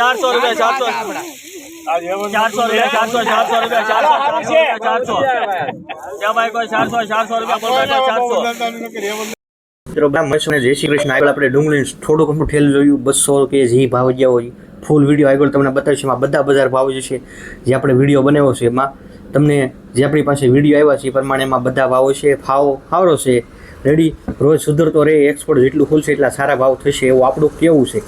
ચારસો રૂપિયા ચારસો. ચારસો. રૂપિયા ચારસો ચારસો રૂપિયા ચારસો ચારસો રૂપિયા ચારસો. ભાઈ કોઈ ચારસો ચારસો રૂપિયા ચારસો. મિત્રો બધા મસ્ત જય શ્રી કૃષ્ણ. આગળ આપણે ડુંગળી થોડું ઘણું ઠેલ જોયું બસો કે જે ભાવ ગયા હોય ફૂલ વીડિયો આગળ તમને બતાવીશું. એમાં બધા બજાર ભાવ જે છે જે આપણે વીડિયો બનાવ્યો છે એમાં તમને જે આપણી પાસે વીડિયો આવ્યા છે એ પ્રમાણે એમાં બધા ભાવો છે ફાવો સારો છે. રેડી રોજ સુધરતો રહે એક્સપોર્ટ જેટલું ખુલશે એટલા સારા ભાવ થશે એવું આપણું કેવું છે.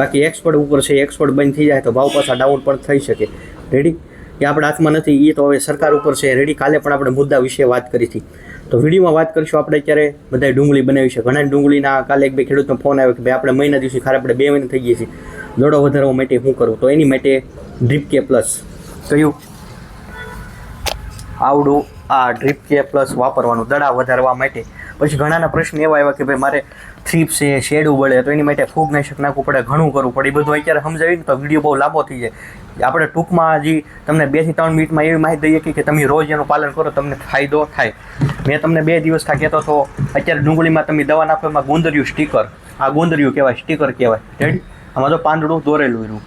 બાકી એક્સપોર્ટ ઉપર છે એક્સપોર્ટ બંધ થઈ જાય તો ભાવ પાછા ડાઉન પણ થઈ શકે. રેડી એ આપણા હાથમાં નથી એ તો હવે સરકાર ઉપર છે. રેડી કાલે પણ આપણે મુદ્દા વિશે વાત કરી હતી. તો વિડીયોમાં વાત કરીશું આપણે અત્યારે બધા ડુંગળી બનાવી છે. ઘણા ડુંગળીના કાલે એક બે ખેડૂતનો ફોન આવ્યો કે ભાઈ આપણે મહિના દિવસે ખાલી આપણે બે મહિના થઈ ગઈ છીએ. દોડો વધારવા માટે શું કરું? તો એની માટે ડ્રીપ કે પ્લસ કયું? આવડું આ ડ્રીપ કે પ્લસ વાપરવાનું, દડા વધારવા માટે. પછી ઘણાના પ્રશ્ન એવા આવ્યા કે ભાઈ મારે થ્રીપ છે, શેડું બળે, તો એની માટે ફૂગનાશક નાખવું પડે, ઘણું કરવું પડે. એ બધું અત્યારે સમજાવીને તો વીડિયો બહુ લાંબો થઈ જાય. આપણે ટૂંકમાં હજી તમને બેથી ત્રણ મિનિટમાં એવી માહિતી દઈએ કે તમે રોજ એનું પાલન કરો, તમને ફાયદો થાય. મેં તમને બે દિવસ થા કહેતો હતો, અત્યારે ડુંગળીમાં તમે દવા નાખો, એમાં ગુંદરિયું સ્ટીકર આ ગુંદરિયું કહેવાય સ્ટીકર કહેવાય. રેડી આમાં તો પાંદડું દોરેલું રહ્યું.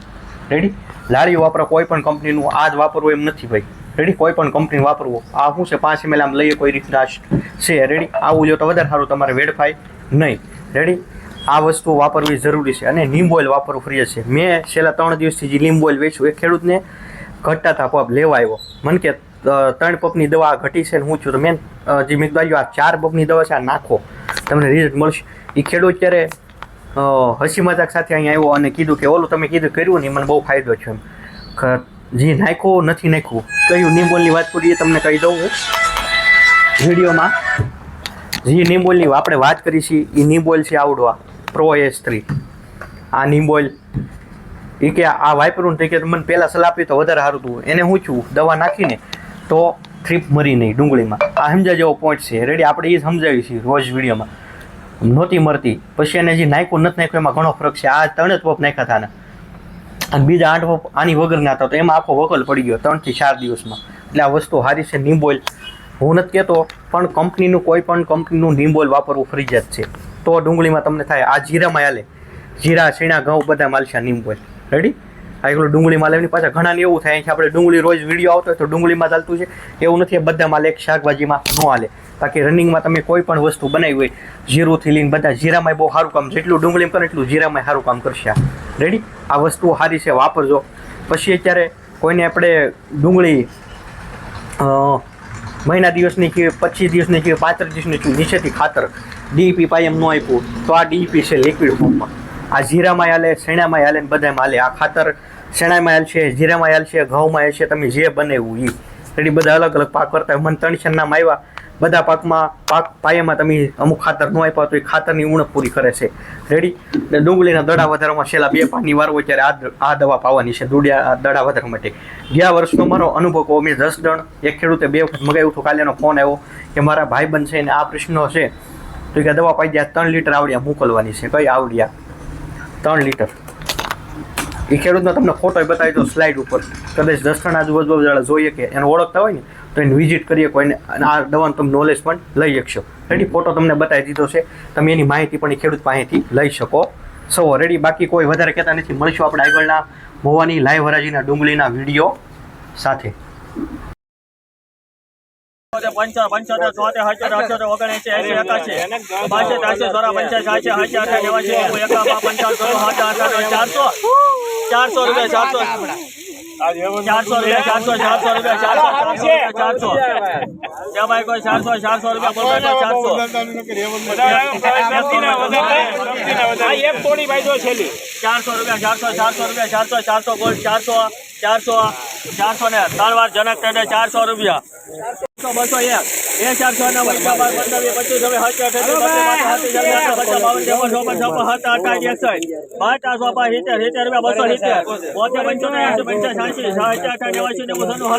રેડી લાડીઓ વાપરો, કોઈ પણ કંપનીનું આ જ વાપરવું એમ નથી ભાઈ. રેડી કોઈ પણ કંપની વાપરવું. આ શું છે? પાંચ એમએલ આમ લઈએ, કોઈ રીતના છે. રેડી આવું જો તો વધારે સારું તમારે વેડફાય નહીં. રેડી આ વસ્તુ વાપરવી જરૂરી છે અને લીંબ ઓઇલ વાપરવું ફ્રી છે. મેં છેલ્લા ત્રણ દિવસથી જે લીંબ ઓઇલ વેચ્યું, એ ખેડૂતને ઘટતા પપ લેવા આવ્યો. મને કે ત્રણ પપની દવા ઘટી છે ને હું છું, તો મેં જે મેં કીધું, આ ચાર પપની દવા છે, આ નાખો. તમને રિઝલ્ટ મળશે. એ ખેડૂત ત્યારે હસી મજાક સાથે અહીંયા આવ્યો અને કીધું કે, ઓલું, તમે કીધું કર્યું ને મને બહુ ફાયદો છે એમ. જે નાખ્યું નથી નાખ્યું કયું નિંબોલની વાત કરીએ તમને કહી દઉં હું. વિડીયોમાં જે નિંબોલની આપણે વાત કરી છે એ નિંબોલ છે આવડવા પ્રો એસ થ્રી આ નિંબોલ એ કે આ વાપરું ને કે મને પહેલાં સલાહ આપી તો વધારે સારું હતું. એને હું છું? દવા નાખીને તો થ્રીપ મરી નહીં ડુંગળીમાં. આ સમજા જેવો પોઈન્ટ છે. રેડી આપણે એ સમજાવી છીએ રોજ વિડીયોમાં. નહોતી મરતી. પછી એને જે નાખ્યું નથી નાખ્યું, એમાં ઘણો ફરક છે. આ ત્રણે જ પપ નાખ્યા હતા. અને બીજા આઠ આની વગર ના હતા, તો એમાં આખો વકલ પડી ગયો ત્રણથી ચાર દિવસમાં. એટલે આ વસ્તુ સારી છે નિંબોઇલ હું નથી કહેતો પણ કંપનીનું કોઈ પણ કંપનીનું નિંબોઇલ વાપરવું ફરજિયાત છે. તો ડુંગળીમાં તમને થાય, આ જીરામાં હાલે. જીરા છીણા ઘઉં, બધા માલશા આ રેડી એકલું ડુંગળીમાં લેવાની પાછા ઘણાને એવું થાય છે. આપણે ડુંગળી રોજ વીડિયો આવતો હોય તો ડુંગળીમાં ચાલતું છે. એવું નથી બધામાં એક શાકભાજીમાં ન હાલે. બાકી રનિંગમાં તમે કોઈ પણ વસ્તુ બનાવી હોય, જીરુંથી લઈને બધા જીરામાં બહુ સારું કામ, જેટલું ડુંગળીમાં કરે એટલું જીરામાં સારું કામ કરશે રેડી આ વસ્તુ સારી છે, વાપરજો. પછી અત્યારે કોઈને આપણે ડુંગળી મહિના દિવસની કે પચીસ દિવસની કે પાંત્રીસ દિવસની નીચેથી ખાતર ડીપી પાયમ ન આપ્યું, તો આ ડીપી છે લિક્વિડ ફોર્મમાં આ જીરામાં હાલે શેણામાં હાલે ને બધામાં હાલે આ ખાતર શેણામાં હાલ છે જીરામાં હાલ છે ઘઉંમાં હાલ છે, તમે જે બનાવ્યું એ રેડી બધા અલગ અલગ પાક કરતા હોય. મને ત્રણ નામ આવ્યા બધા પાકમાં, પાક પાયામાં તમે અમુક ખાતર ન આપ્યા તો એ ખાતરની ઉણપ પૂરી કરે છે. રેડી ડુંગળીના દડા વધારવામાં છેલ્લા બે પાકની વાર હોય ત્યારે આ આ દવા પાવાની છે, દુડિયા દડા વધારવા માટે. ગયા વર્ષનો મારો અનુભવ કહો મેં દસ જણ, એક ખેડૂતે બે વખત મગાવ્યું હતું કાલેનો ફોન આવ્યો કે મારા ભાઈબંધ છે ને આ પ્રશ્નો છે. તો કે દવા પાઈ ગયા ત્રણ લીટર આવડિયા મોકલવાની છે. કઈ આવડિયા? ત્રણ લીટર. એ ખેડૂતનો તમને ફોટો બતાવી દો સ્લાઇડ ઉપર. કદાચ દસ જણ આજુબાજુ વાળા જોઈએ કે એને ઓળખતા હોય ને, તો એને વિઝિટ કરીએ કોઈને આ દવાનું તમે નોલેજ પણ લઈ શકશો. રેડી ફોટો તમને બતાવી દીધો છે. તમે એની માહિતી પણ એ ખેડૂત પાસેથી લઈ શકો. સૌ રેડી બાકી કોઈ વધારે કહેતા નથી. મળીશું આપણે આગળના મોવાની, લાઈવ હરાજીના ડુંગળીના વીડિયો સાથે. પંચા પંચોતેર ચોતેર હચોતેર અઠ્યોતેર ઓગણએંસી એંસી બાસઠ પંચાસી નેવું એકાવન પંચાવન સાત આઠ ચારસો ચારસો રૂપિયા ચારસો ચારસો. રૂપિયા ચારસો ચારસો રૂપિયા ચારસો. ચારસો ત્યાં ભાઈ. કોઈ ચારસો ચારસો રૂપિયા ચારસો. ચારસો રૂપિયા ચારસો. ચારસો રૂપિયા ચારસો ચારસો બોલ ચારસો ચારસો ચારસો ને ત્રણ વાર જનક ટેડે ચારસો રૂપિયા. બસો એક બે ચારસો ને પચાસ બાર પંદર પચીસ હવે સાચી અઠ્યાસી બત્રીસ પાંત્રીસ છત્રીસ અડતાલીસ, પચાસ બાવન ત્રેપન ચોપન છપ્પન સત્તર અઠ્ઠાવીસ એકસઠ પાંચ સો પાંચ સિત્તેર સિત્તેર રૂપિયા બસો સિત્તેર. બોતેર પંચોતેર એંસી પંચાસ સાંસી સાઠ અઠા નેવાસી નેવું સનું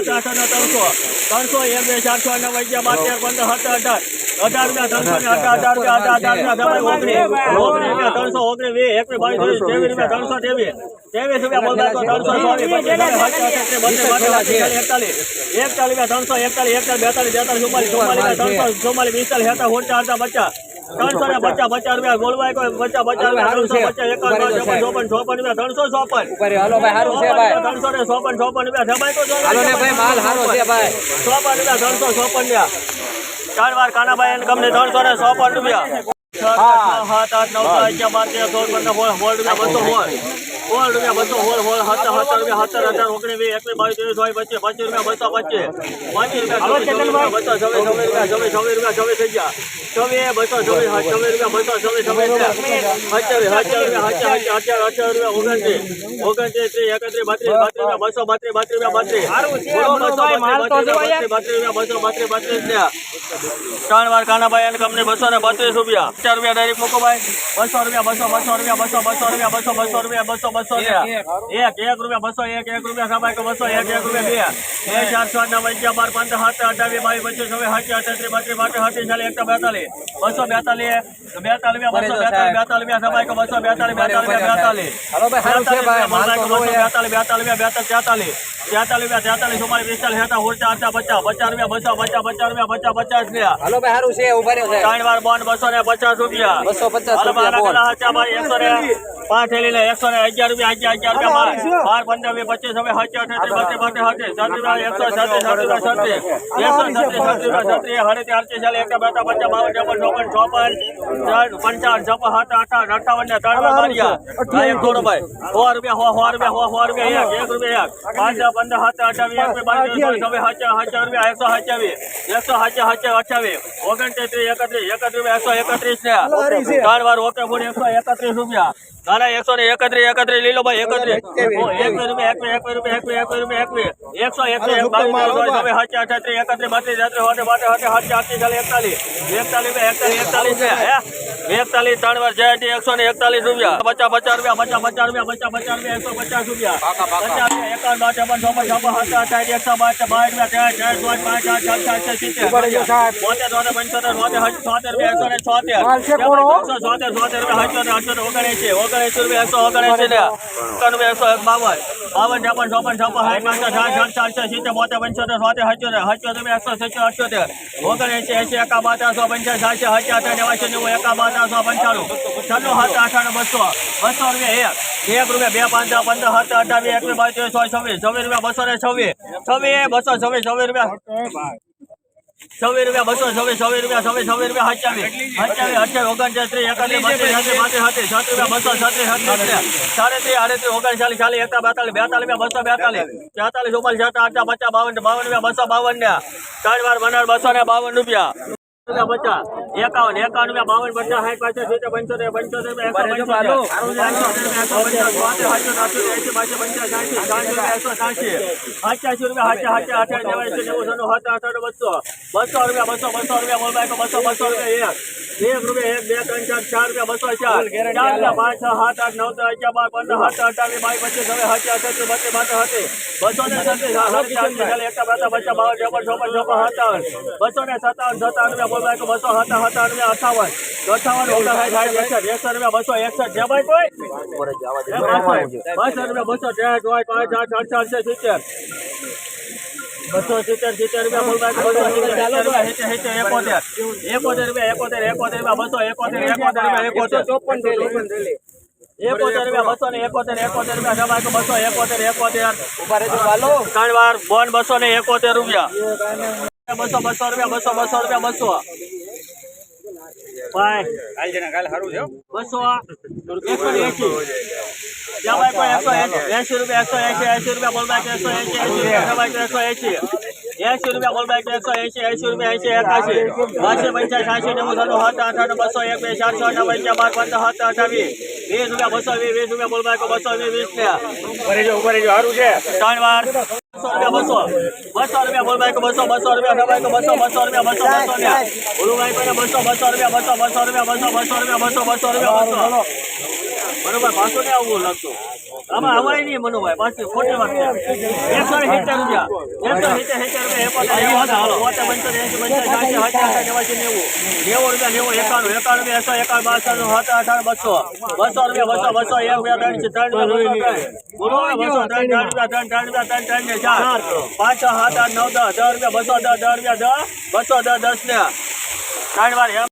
ત્રણસો. ત્રણસો એક બે ચારસો ને અગિયાર બાર તેર પંદર સત્તર અઢાર. અઢાર રૂપિયા ત્રણસો ને અઢાર રૂપિયા અઢાર અઢાર રૂપિયા ઓગણીસ. ઓગણીસ ત્રણસો ઓગણીસ વીસ એકવીસ બાવીસ ત્રેવીસ રૂપિયા ત્રણસો ત્રેવીસ. ત્રેવીસ રૂપિયા ત્રણસો એકતાલીસ એકતાલીસ બેતાલીસ તેતાલીસ ચુમ્માલીસ ચુમ્માલીસ ત્રણસો ચુમ્માલીસ પિસ્તાલીસ હેતા ઓછા હતા પચાસ ત્રણસો ને પચાસ પચાસ રૂપિયા ગોળવાય કોઈ પચાસ પચાસ રૂપિયા ત્રણસો પચાસ એકાવન બાવન ચોપન ચોપન રૂપિયા ત્રણસો ચોપન ત્રણસો ને ચોપન ચોપન રૂપિયા જમાય તો ચોપન રૂપિયા ત્રણસો ચોપન રૂપિયા ચાર વાર કાનાભાઈ ગમે ત્રણસો ને ચોપન રૂપિયા સાત આઠ નવ અગિયાર બાર તેર ચૌદ પંદર સોળ રૂપિયા બસો સોળ સોળ રૂપિયા બસો સોળ સોળ સત્તર સત્તર રૂપિયા સત્તર હજાર ઓગણીસ વીસ એકવીસ બાવીસ ત્રેવીસ ચોવીસ પચીસ પચીસ રૂપિયા બસો પચીસ પચીસ રૂપિયા બસો છવ્વીસ છવ્વીસ રૂપિયા છવ્વીસ છવ્વીસ રૂપિયા છવ્વીસ થઈ ગયા છવ્વીસ બસો છવ્વીસ છવ્વીસ રૂપિયા બસો છવ્વીસ છવ્વીસ રૂપિયા અઠ્યાવીસ અઠ્યાવીસ રૂપિયા અઠ્યાવીસ અઠ્યાવીસ અઠ્યાવીસ રૂપિયા ઓગણત્રીસ ઓગણત્રીસ ત્રીસ એકત્રીસ બત્રીસ બત્રીસ રૂપિયા બસો બત્રીસ બત્રીસ રૂપિયા બત્રીસ બત્રીસ બત્રીસ રૂપિયા બસો બત્રીસ બત્રીસ ને ત્રણ વાર કાનાભાઈ અને કંપની બસો ને બત્રીસ રૂપિયા ચાર રૂપિયા ડાયરેક્ટ મૂકો ભાઈ બસો રૂપિયા બસો બસો રૂપિયા બસો બસો રૂપિયા બસો બસો રૂપિયા બસો બસો એક એક. રૂપિયા બસો એક એક રૂપિયા સામાયિક બસો એક એક રૂપિયા બે. બે ચાર છ નવ અગિયાર બાર પંદર સાત અઠાવી બાવીસ પચીસ હવે સાચી અઠત્રીસ બત્રીસ બાવીસ અઠત્રીસ ચાલીસ એકસો બેતાલીસ. બસો બેતાલીસ બેતાલીસ બસો બેતાલીસ બેતાલીસ સામાયિક બસો બેતાલીસ બેતાલીસ બેતાલીસ. બેતાલીસ. બેતાલીસ બેતાલીસ બેતાલીસ. તેતાલીસ તેતાલીસ તેતાલીસ ચુમ્માલીસ પિસ્તાલીસ હેતા ઉડતા અડતા પચાસ. પચાસ રૂપિયા બસો પચાસ પચાસ રૂપિયા પચાસ પચાસ રૂપિયા હાલો ભાઈ સારું છે ઊભા રહ્યો ત્રણ વાર બોન્ડ બસો ને પચાસ રૂપિયા. બસો પચાસ હાલો રૂપિયા બાર બોન્ડ. આખલા હાચા ભાઈ એકસો ને પાંચ થેલી ને એકસો ને અગિયાર રૂપિયા અગિયાર અગિયાર રૂપિયા બાર બાર પંદર વીસ પચીસ હવે હચ્યા અઠત્રીસ બત્રીસ બત્રીસ હત્રીસ સાત રૂપિયા એકસો છત્રીસ સાત રૂપિયા છત્રીસ એકસો છત્રીસ સાત રૂપિયા છત્રીસ હરેથી અડતીસ ચાલે એક બેતા પચાસ બાવન ચોપન ચોપન ચોપન પંચાવન છપ્પન સાત અઠાવન અઠાવન ને ત્રણ વાર એક થોડો ભાઈ. સો રૂપિયા સો સો રૂપિયા સો સો રૂપિયા એક એક રૂપિયા એક. પાંચ પંદર બાવીસ હચ્યા હચ્યા રૂપિયા એકસો હચ્યાવીસ એકસો હચ્યા હચ્યા અઠાવીસ ઓગણત્રીસ એકત્રીસ એકત્રીસ રૂપિયા એકસો એકત્રીસ ને ત્રણ વાર ઓકે એકસો એકત્રીસ રૂપિયા. ના એકસો ને એકત્રીસ એકત્રીસ લીલો ભાઈ એકત્રીસ. એકવીસ રૂપિયા એકવીસ એકવીસ રૂપિયા એકવીસ એકવીસ રૂપિયા એકવીસ. એકસો એકવીસ બાવીસ એકત્રીસ બત્રીસ તેત્રીસ હોટે બાટે હોટે હચ્યા આઠત્રીસ ચાલીસ એકતાલીસ એકતાલીસ એકતાલીસ એકતાલીસ છે હે? એકતાલીસ ત્રણ વાર જય એકસો ને એકતાલીસ રૂપિયા. પચાસ પચાસ રૂપિયા પચાસ પચાસ રૂપિયા પચાસ પચાસ રૂપિયા એકસો પચાસ રૂપિયા. એકાવન બાર ચોપન ચોપન ચોપન સત્તર અઠાવીસ એકસો બાર બાર રૂપિયા ચાર ચાર પાંચ પાંચ આઠ સાત સાત છ સિત્તેર. બોતેર ચોતેર પંચોતેર બોતેર છોતેર રૂપિયા એકસો ને છોતેર. એકસો છોતેર છોતેર રૂપિયા હજોતેર હજોતેર ઓગણએંસી ઓગણએંસી રૂપિયા એકસો ઓગણએંસી ને. રૂપિયા એકસો એક બાવન બાવન, છપ્પન, ચોપન, છપ્પન, સાઠ પાંચ સાઠ સાઠ ચારસો સિત્તેર, બોતેર, પંચોતેર, સોતેર હચોતેર હચોતેર એકસો સિત્તેર અઠ્યોતેર ઓગણએંસી એંસી એકા બાતાસો પંચાસ સાતસો અઠ્યાસી નેવાસી નેવું એકા બાતાસો પંચાણું, છન્નું, સાત અઠાણું બસો બસો રૂપિયા, એક એક રૂપિયા, બે, પાંચ પંદર, સત્તર અઠાવીસ એકવીસ, બાવીસ ચોવીસ, છવ્વીસ છવ્વીસ રૂપિયા, બસો ને છવ્વીસ છવ્વીસ બસો, છવ્વીસ છવ્વીસ રૂપિયા. છવ્વીસ રૂપિયા બસો, છવ્વીસ છવ્વીસ રૂપિયા, છવ્વીસ છવ્વીસ રૂપિયા હચાવીસ હચાવીસ અઠ્યાવીસ ઓગણચાલીસ એકત્રીસ, બત્રીસ, છત્રીસ, પાંત્રીસ, છત્રીસ, સાત રૂપિયા, બસો, છત્રીસ છત્રીસ સાડત્રીસ આડત્રીસ ઓગણચાલીસ, ચાલીસ એકતા બેતાલીસ બેતાલીસ રૂપિયા, બસો, બેતાલીસ. બેતાલીસ ઉપર સાત આઠ, પચાસ, બાવન બાવન રૂપિયા, બસો, બાવન ને. ત્રણ વાર બનાર બસો ને બાવન રૂપિયા. પચાસ એકાવન એકાવન રૂપિયા બાવન પચાસ સાઠ પાસઠ સિત્તેર પંચોતેર પંચોતેર રૂપિયા એકસો પંચોતેર એકસો સાઠી અઠ્યાસી રૂપિયા હાચા હાચા અઠ્યાસી નેવું સોનું સાત આઠ બસો બસો રૂપિયા બસો બસો રૂપિયા બોલ બસો બસો રૂપિયા એક એક રૂપિયા એક બે ત્રણ ચાર ચાર રૂપિયા બસો ચાર ચાર રૂપિયા પાંચ છ સાત આઠ નવ ત્રણ અગિયાર બાર પંદર સાત અઠાવીસ બાવીસ પચીસ હવે હાચા અઠાસી બત્રીસ માત્ર હતી બસો ને સત્રીસ એકતા બાતા બચ્ચા બાવન ચોપન ચોપન ચોપન સત્તાવન બસો ને સત્તાવન સત્તાવન રૂપિયા બોલ બાઈકો બસો સત્તા સત્તાવન રૂપિયા અઠાવન અઠાવન ઓગણસાઠ સાઠ એકસઠ એકસઠ રૂપિયા બસો એકસઠ છે ભાઈ કોઈ બાસઠ રૂપિયા બસો ત્રેસઠ હોય પાંચ આઠ અડસઠ સિત્તેર બસો સિત્તેર સિત્તેર રૂપિયા બોલ બાઈકો બસો સિત્તેર સિત્તેર રૂપિયા સિત્તેર સિત્તેર એકોતેર એકોતેર રૂપિયા એકોતેર એકોતેર રૂપિયા બસો એકોતેર એકોતેર રૂપિયા એકોતેર ચોપન થેલી એકોતેર રૂપિયા બસો ને એકોતેર એકોતેર રૂપિયા જમાય તો બસો એકોતેર એકોતેર ઊભા રહેજો હાલો ત્રણ વાર બોન બસો ને એકોતેર રૂપિયા બસો બસો રૂપિયા, બસો બસો રૂપિયા, બસો. બસો. એકસો એસી એસી રૂપિયા, એકસો એસી એસી રૂપિયા બોલ એકસો એસી એસી એકસો એસી એસી રૂપિયા બોલ બાઈક એકસો એસી એસી રૂપિયા એસી એકાસી પાંચસો પંચાસ સાસી નેવું સનું સાત આઠ બસો એક બે ચાર છ નવ અગિયાર બાર પંદર સાત અઠાવીસ વીસ. રૂપિયા બસો વીસ વીસ રૂપિયા બોલ બાઈકો બસો વીસ વીસ ને ત્રણ વાર. બસો રૂપિયા બસો. બસો રૂપિયા બોલ બાઈકો બસો બસો રૂપિયા બસો બસો રૂપિયા બસો બસો બોલું બાઈકો બસો બસો રૂપિયા બસો બસો રૂપિયા બસો બસો રૂપિયા બસો બસો રૂપિયા બસો. બરોબર પાછું ને આવું લાગતું આમાં હવાય નહીં મનુભાઈ પાછી ખોટી વાત એકસો ને સિત્તેર રૂપિયા એકસો સિત્તેર સિત્તેર રૂપિયા પંચોતેર એસી પંચાસ નેવાસી નેવું નેવું રૂપિયા નેવું એકાણું એકાણું રૂપિયા એકસો એકાણું બાસઠ સાત અઠાણ બસો બસો રૂપિયા બસો બસો એક રૂપિયા ત્રણ ત્રણ બસો ત્રણ ને ચાર રૂપિયા ત્રણ ત્રણ રૂપિયા ત્રણ ત્રણ ને ચાર પાંચ સાત આઠ નવ દસ દસ રૂપિયા બસો દસ દસ રૂપિયા દસ બસો દસ દસ ને ત્રણ વાર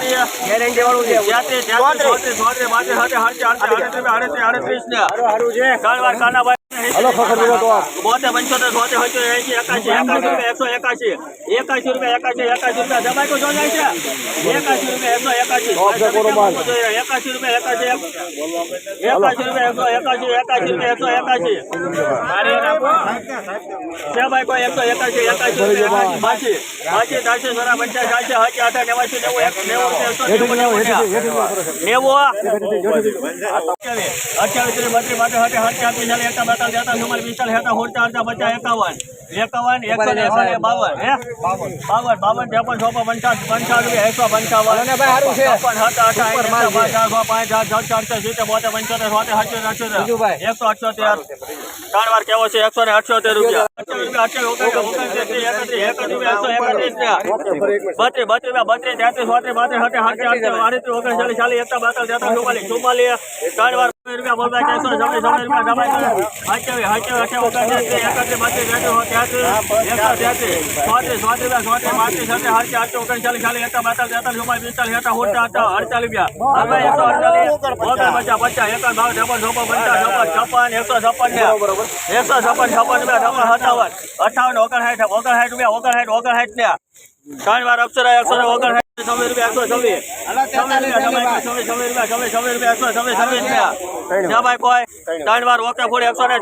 છે સારું હલો ખબર બોલો તો બોતેર પંચોતેર સોતેર સત્તર એંશી એકાશી એકાશી રૂપિયા એકસો એકાશી એકાશી રૂપિયા એકાશી એકાશી રૂપિયા દબાઈ તો જો જાય છે એકાશી રૂપિયા એકસો એકાશી એકાશી રૂપિયા એકાશી એકાશી રૂપિયા એકસો એકાશી એકાશી રૂપિયા એકસો એકાશી છે ભાઈ કોઈ એકસો એકાશી એકાશી રૂપિયા એકાશી બાસી બાસી ત્રણસો સોળા પંચાસ સાતસો સાતસો અઠાર નેવાસી નેવું નેવું એકસો નેવું અઠ્યાવીસ ત્રીસ બત્રીસ પાંત્રીસ સાઠ સાઠ ચાલીસ ચાલીસ એકતા બેતાલીસ તેતાલીસ ચુમ્માલીસ પિસ્તાલીસ હેતા હોડતા અડતા પચાસ એકાવન એકાવન એકસો ને એકસો ને બાવન હે બાવન બાવન ત્રેપન ચોપન પંચાવન પંચાવન એકસો પંચાવન ને ભાઈ સારું છે છપ્પન સાત આઠ આઠ નવ પાંચ ચાર છ પાંચ આઠ છ ચારસો સિત્તેર બોતેર પંચોતેર સોતેર અઠ્યોતેર બીજુભાઈ. અઠ્યોતેર એકસો અઠ્યોતેર ત્રણ વાર કેવો છે એકસો ને અઠ્યોતેર રૂપિયા અઠ્યાવીસ રૂપિયા અઠ્યાવીસ ઓગણત્રીસ એકત્રીસ એકત્રીસ એકસો એકત્રીસ ને બત્રીસ બત્રીસ રૂપિયા બત્રીસ તેત્રીસ ચોત્રીસ પાંત્રીસ સાઠ સાઠ આડત્રીસ ઓગણચાલીસ ચાલીસ એકતા બેતાલીસ તેતાલીસ ચુમ્માલીસ ચુમ્માલીસ ત્રણ વાર રૂપિયા બોલવા ચારસો રૂપિયા એકસો ચોત્રીસ ચોત્રીસ રૂપિયા ચોત્રીસ પાંત્રીસ ઓગણચાલીસ ચાલીસ એકતા બેતાલીસ તેતાલીસ ચુમ્માલીસ પિસ્તાલીસ એકતા હોટા હતા અડચાલીસ રૂપિયા હવે એકસો અડચાલીસ ઓગણ પચાસ પચાસ એકાવન બાવન છપ્પન છપ્પન પંચાવન છપ્પન છપ્પન એકસો છપ્પન ને એકસો છપ્પન છપ્પન રૂપિયા છપ્પન સત્તાવન અઠાવન ઓગણસાઠ ઓગણસાઠ રૂપિયા ઓગણસાઠ ઓગણસાઠ ને ત્રણ વાર અક્ષર એકસો ને ઓગણસાઠ છવ્વીસ રૂપિયા એકસો છવ્વીસ. છવ્વીસ રૂપિયા છવ્વીસ છવ્વીસ રૂપિયા એકસો છવ્વીસ છવ્વીસ રૂપિયા. ભાઈ કોઈ. ત્રણ વાર ઓકે ફોડી એકસો ને